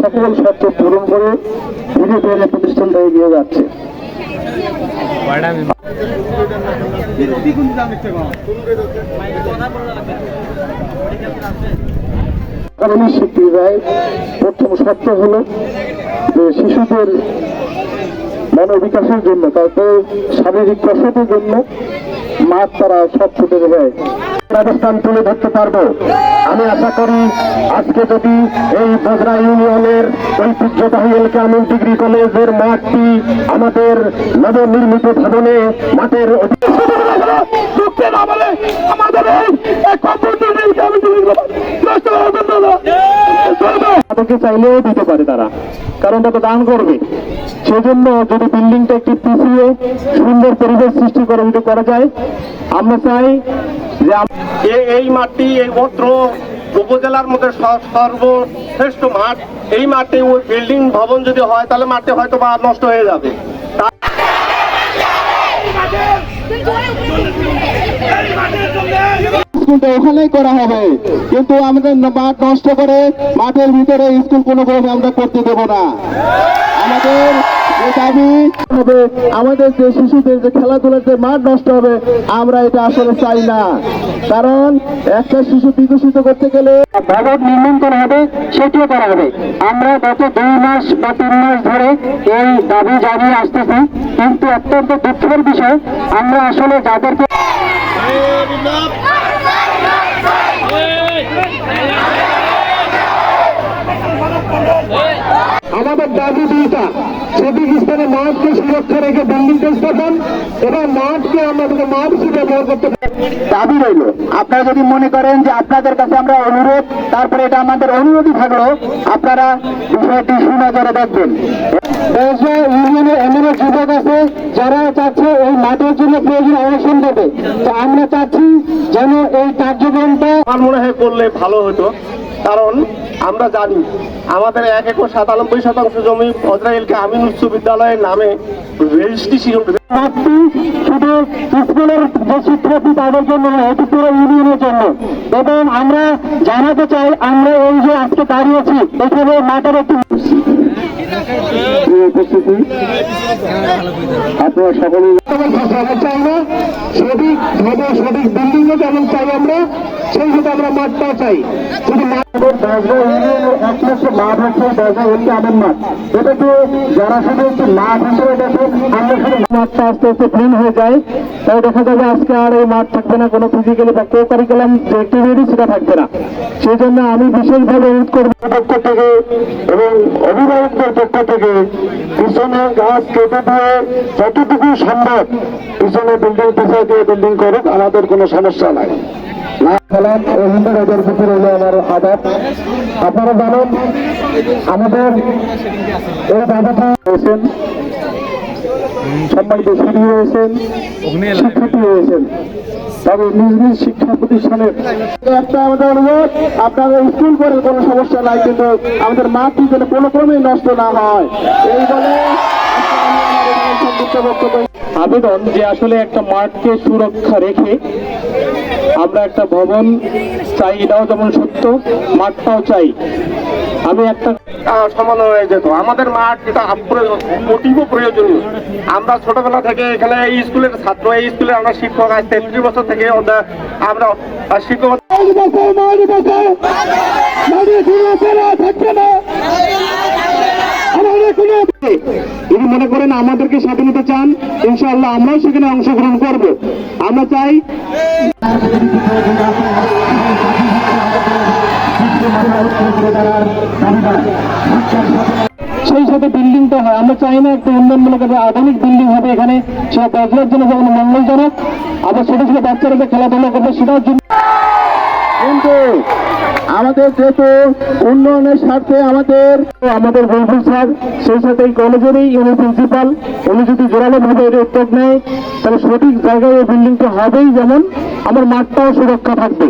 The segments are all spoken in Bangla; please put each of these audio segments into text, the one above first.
সকল শর্ত পূরণ করে বিজেপি প্রতিষ্ঠানটা এগিয়ে যাচ্ছে। প্রথম শর্ত হলো যে শিশুদের মনোবিকাশের জন্য তাদের শারীরিক প্রসবের জন্য মাঠ তারা সব ছুটে দেয়। অবস্থান তুলে ধরতে পারব। আমি আশা করি আজকে যদি এই বজরা ইউনিয়নের ঐতিহ্যবাহী এল কানুন ডিগ্রি কলেজের মাঠটি আমাদের নবনির্মিত ভবনে মাঠের চাইলেও দিতে পারে তারা। কারণ তারা দান করবে। সেজন্য যদি বিল্ডিংটা একটু পিছিয়ে সুন্দর পরিবেশ সৃষ্টি করে করা যায়, আমরা চাই এই মাঠটি এই অত্র উপজেলার মধ্যে সর্বশ্রেষ্ঠ মাঠ, এই মাঠে ওই বিল্ডিং ভবন যদি হয়, তাহলে মাঠে হয়তো বা নষ্ট হয়ে যাবে। ওখানেই করা হবে। কিন্তু আমাদের মাঠ নষ্ট করে মাঠের ভিতরে স্কুল কোনো আমরা করতে দেব না। আমাদের দাবি হবে আমাদের যে শিশুদের যে খেলাধুলার যে মাঠ নষ্ট হবে, আমরা এটা আসলে চাই না। কারণ একটা শিশু বিকশিত করতে গেলে ভবন নির্মাণ করা হবে, সেটিও করা হবে। আমরা গত দুই মাস বা তিন মাস ধরে এই দাবি জানিয়ে আসতেছি, কিন্তু অত্যন্ত দুঃখের বিষয়, আমরা আসলে যাদেরকে দাবি দুইটা। সঠিক স্থানে মাঠকে সুরক্ষা রেখে বিল্ডিংটা স্থাপন এবং মাঠকে আমাদের মাঠ হিসেবে ব্যবহার করতে দাবি রইল। আপনারা যদি মনে করেন যে আপনাদের কাছে আমরা অনুরোধ তারপরে এটা আমাদের অনুরোধই থাকল আপনারা বিষয়টি সুনজরে দেখবেন। এমন যুবক আছে যারা চাচ্ছে এই মাঠের জন্য প্রয়োজন অবসান দেবে। তো আমরা চাচ্ছি যেন এই কার্যক্রমটা আমার মনে হয় করলে ভালো হতো। কারণ আমরা জানি আমাদের এক একর সাতানব্বই শতাংশ জমি ফজরাইলকে আমিন উচ্চ বিদ্যালয়ের নামে আমরা জানাতে চাই, আমরা এই যে আজকে দাঁড়িয়েছি, এখানে মাঠের একটি উপস্থিতি আপনারা সকলেই চাই সঠিক ভাবে সঠিক বিল্ডিং যেমন চাই আমরা সেই সাথে আমরা মাঠটা চাই। শুধু মাঠের দশগা ইউনিয়নের একমাত্র মাঠ হচ্ছে দশগা হচ্ছে আমের মাঠ এটাকে যারা শুধু একটি মাঠ হিসেবে দেখে আমরা শুধু মাঠটা আস্তে আস্তে ক্লিন হয়ে যায়। তাই দেখা যাবে আজকে আর এই মাঠ থাকবে না কোনো ফিজিক্যালি বা কো কারিকুলাম যে অ্যাক্টিভিটি সেটা থাকবে না। সেই জন্য আমি বিশেষভাবে অনুরোধ করব পক্ষ থেকে এবং অভিভাবকদের পক্ষ থেকে পিছনে গাছ কেটে দিয়ে যতটুকু সম্ভব পিছনে বিল্ডিং পেছায় দিয়ে বিল্ডিং করুক, আমাদের কোনো সমস্যা নাই। আপনারা জানেন, আমাদের এই দাদাটা সম্মানিত সিডি হয়েছেন শিক্ষার্থী হয়েছেন তবে নিজ নিজ শিক্ষা প্রতিষ্ঠানের একটা আমাদের অনুরোধ আপনাদের স্কুল করে কোনো সমস্যা নাই কিন্তু আমাদের মাঠটি যেন কোনো ক্রমেই নষ্ট না হয়। এই বলে আবেদন যে আসলে একটা মাঠকে সুরক্ষা রেখে আমরা একটা ভবন চাই এটাও যেমন সত্য মাঠটাও চাই। আমি একটা সমাধান হয়ে যেত। আমাদের মাঠ এটা অতীব প্রয়োজনীয়। আমরা ছোটবেলা থেকে এখানে এই স্কুলের ছাত্র এই স্কুলে আমরা শিক্ষক আজ তেত্রিশ বছর থেকে আমরা শিক্ষক যদি মনে করেন আমাদেরকে স্বাধীনতা চান। ইনশাআল্লাহ আমরাও সেখানে অংশগ্রহণ করব। আমরা চাই সেই সাথে বিল্ডিংটা হয়। আমরা চাই না একটা উন্নয়নমূলক আধুনিক বিল্ডিং হবে এখানে। সেটা বদলার জন্য যেমন মঙ্গলজনক, আবার ছোট ছোট বাচ্চারা যে খেলাধুলা করবে সেটার জন্য কিন্তু আমাদের যেহেতু উন্নয়নের স্বার্থে আমাদের আমাদের বলফুল স্যার, সেই সাথে এই কলেজেরই উনি প্রিন্সিপাল উনি যদি জোরালোভাবে এটা উদ্যোগ নেয়, তাহলে সঠিক জায়গায় এই বিল্ডিংটা হবেই যেমন। আমার মাঠটাও সুরক্ষা থাকবে।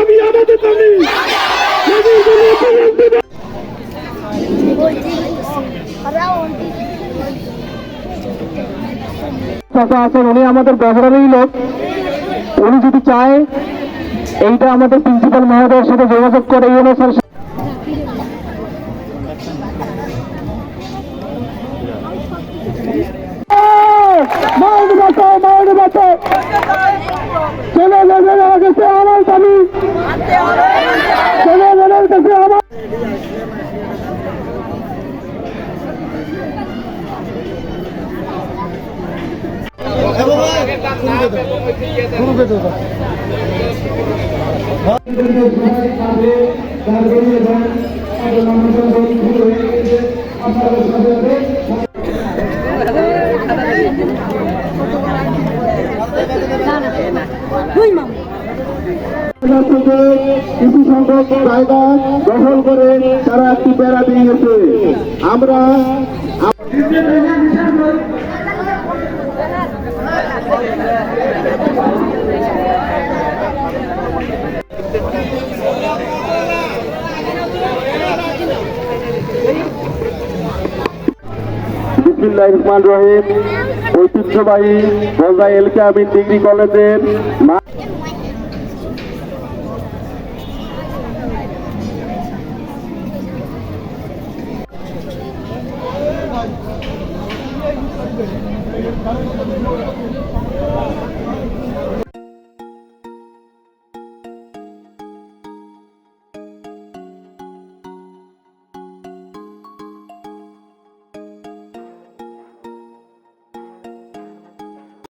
আমি আমাদের দাবি চাষা আছেন উনি আমাদের ব্যবহারেরই লোক। উনি যদি চায় এইটা আমাদের প্রিন্সিপাল মহোদয়ের সাথে যোগাযোগ করে ইউনো স্যার মাউন্ট বাঁচাও মাউন্ট বাঁচাও। কিছু সংখ্যক জায়গা দখল করে তারা একটি বেড়া দিয়ে গেছে আমরা ঐতিহ্যবাহী বজায় এলকে আমিন ডিগ্রি কলেজের